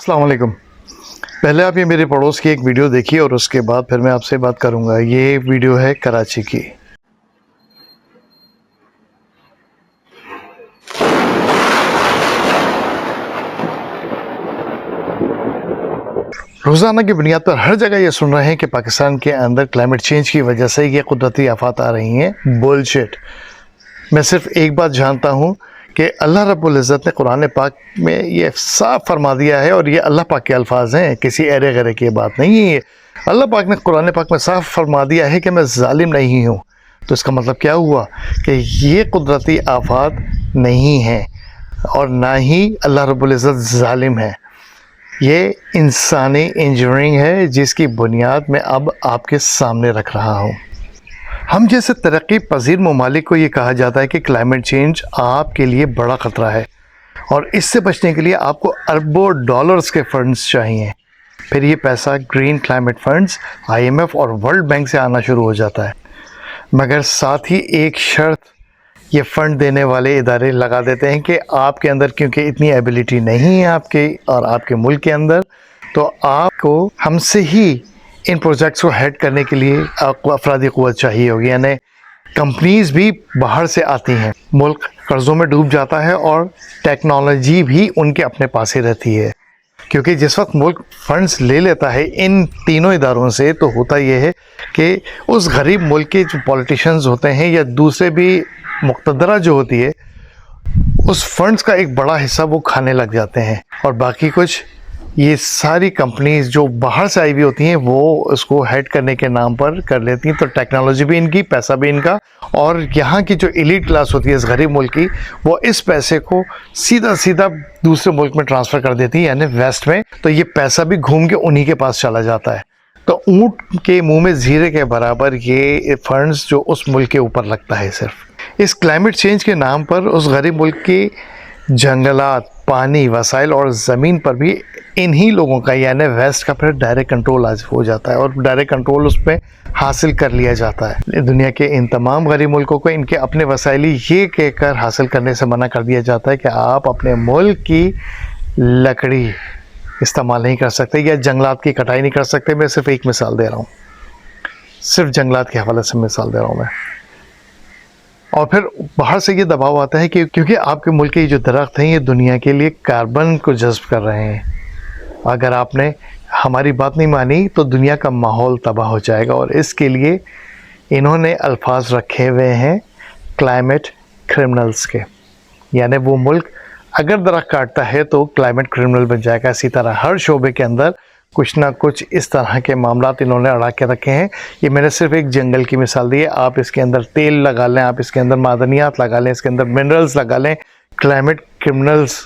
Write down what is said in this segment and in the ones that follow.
अस्सलाम वालेकुम। पहले आप ये मेरे पड़ोस की एक वीडियो देखिए और उसके बाद फिर मैं आपसे बात करूँगा। ये वीडियो है कराची की। रोज़ाना की बुनियाद पर हर जगह ये सुन रहे हैं कि पाकिस्तान के अंदर क्लाइमेट चेंज की वजह से ये कुदरती आफात आ रही हैं। बुलशिट मैं सिर्फ़ एक बात जानता हूँ कि अल्लाह रब्बुल इज़्ज़त ने कुरान पाक में ये साफ़ फरमा दिया है और ये अल्लाह पाक के अल्फाज हैं, किसी एरे गरे की बात नहीं है ये। अल्लाह पाक ने कुरान पाक में साफ़ फरमा दिया है कि मैं ालिम नहीं हूँ। तो इसका मतलब क्या हुआ? कि ये कुदरती आफात नहीं हैं और ना ही अल्लाह रब्बुल इज़्ज़त ालिम है। ये इंसानी इंजीनियरिंग है जिसकी बुनियाद मैं अब आपके सामने रख रहा हूँ। हम जैसे तरक्की पजीर ममालिक को ये कहा जाता है कि क्लाइमेट चेंज आपके लिए बड़ा ख़तरा है। और इससे बचने के लिए आपको अरबों डॉलर्स के फंड्स चाहिए। फिर ये पैसा ग्रीन क्लाइमेट फंड्स आईएमएफ और वर्ल्ड बैंक से आना शुरू हो जाता है। मगर साथ ही एक शर्त, ये फ़ंड देने वाले इदारे लगा देते हैं कि आपके अंदर क्योंकि इतनी एबिलिटी नहीं है आपके और आपके मुल्क के अंदर तो आपको हमसे ही इन प्रोजेक्ट्स को हेड करने के लिए अफराधी क़वत चाहिए होगी, यानी कंपनीज़ भी बाहर से आती हैं। मुल्क कर्ज़ों में डूब जाता है और टेक्नोलॉजी भी उनके अपने पास ही रहती है। क्योंकि जिस वक्त मुल्क फंड्स ले लेता है इन तीनों इदारों से तो होता यह है कि उस गरीब मुल्क के जो पॉलिटिशियंस होते हैं या दूसरे भी मुकदरा जो होती है, उस फंड्स का एक बड़ा हिस्सा वो खाने लग जाते हैं। और बाकी कुछ ये सारी कंपनीज़ जो बाहर से आई हुई होती हैं, वो उसको हेड करने के नाम पर कर लेती हैं। तो टेक्नोलॉजी भी इनकी, पैसा भी इनका। और यहाँ की जो इलीट क्लास होती है इस गरीब मुल्क की, वो इस पैसे को सीधा सीधा दूसरे मुल्क में ट्रांसफ़र कर देती है, यानी वेस्ट में। तो ये पैसा भी घूम के उन्हीं के पास चला जाता है। तो ऊँट के मुँह में जीरे के बराबर ये फंड्स जो उस मुल्क के ऊपर लगता है सिर्फ़। इस क्लाइमेट चेंज के नाम पर उस गरीब मुल्क की जंगलात पानी, वसाइल और ज़मीन पर भी इन्हीं लोगों का, यानी वेस्ट का फिर डायरेक्ट कंट्रोल आज हो जाता है और डायरेक्ट कंट्रोल उस पर हासिल कर लिया जाता है। दुनिया के इन तमाम गरीब मुल्कों को इनके अपने वसाइली ये कहकर हासिल करने से मना कर दिया जाता है कि आप अपने मुल्क की लकड़ी इस्तेमाल नहीं कर सकते या जंगलात की कटाई नहीं कर सकते। मैं सिर्फ़ एक मिसाल दे रहा हूँ। सिर्फ़ जंगलात के हवाले से मिसाल दे रहा हूँ मैं। और फिर बाहर से ये दबाव आता है कि क्योंकि आपके मुल्क के जो दरख्त हैं, ये दुनिया के लिए कार्बन को जज्ब कर रहे हैं। अगर आपने हमारी बात नहीं मानी तो दुनिया का माहौल तबाह हो जाएगा और इसके लिए इन्होंने अल्फाज रखे हुए हैं क्लाइमेट क्रिमिनल्स के। यानी वो मुल्क अगर दरख्त काटता है तो क्लाइमेट क्रिमिनल बन जाएगा। इसी तरह हर शोबे के अंदर कुछ ना कुछ इस तरह के मामला इन्होंने अड़ा के रखे हैं। ये मैंने सिर्फ़ एक जंगल की मिसाल दी है। आप इसके अंदर तेल लगा लें, आप इसके अंदर मादनियात लगा लें, इसके अंदर मिनरल्स लगा लें, क्लाइमेट क्रिमिनल्स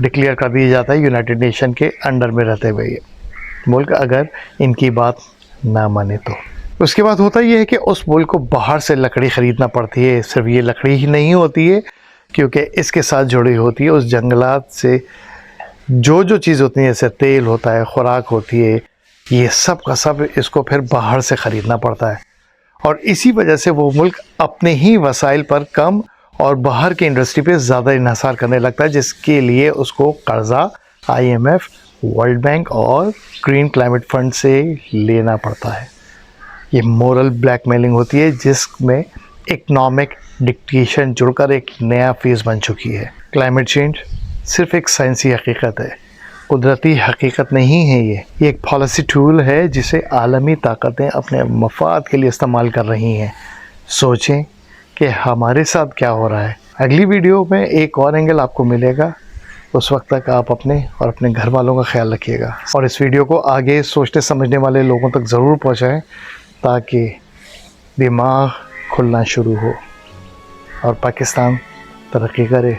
डिक्लेयर कर दिया जाता है यूनाइटेड नेशन के अंडर में रहते हुए ये मुल्क, अगर इनकी बात ना माने तो। उसके बाद होता यह है कि उस मुल्क को बाहर से लकड़ी ख़रीदना पड़ती है। सिर्फ़ ये लकड़ी ही नहीं होती है, क्योंकि इसके साथ जुड़ी होती है उस जंगलात से जो जो चीज़ होती है, जैसे तेल होता है, खुराक होती है, ये सब का सब इसको फिर बाहर से ख़रीदना पड़ता है। और इसी वजह से वो मुल्क अपने ही वसाइल पर कम और बाहर की इंडस्ट्री पे ज़्यादा इन्हसार करने लगता है, जिसके लिए उसको कर्ज़ा आईएमएफ वर्ल्ड बैंक और ग्रीन क्लाइमेट फंड से लेना पड़ता है। ये मोरल ब्लैकमेलिंग होती है, जिसमें इकनॉमिक डिक्टेशन जुड़कर एक नया फ़ेज़ बन चुकी है। क्लाइमेट चेंज सिर्फ़ एक साइंसी हकीकत है। कुदरती हकीकत नहीं है ये। ये एक पॉलिसी टूल है जिसे आलमी ताकतें अपने मफाद के लिए इस्तेमाल कर रही हैं। सोचें कि हमारे साथ क्या हो रहा है। अगली वीडियो में एक और एंगल आपको मिलेगा। उस वक्त तक आप अपने और अपने घर वालों का ख्याल रखिएगा। और इस वीडियो को आगे सोचने समझने वाले लोगों तक ज़रूर पहुँचाएँ ताकि दिमाग खुलना शुरू हो और पाकिस्तान तरक्की करे।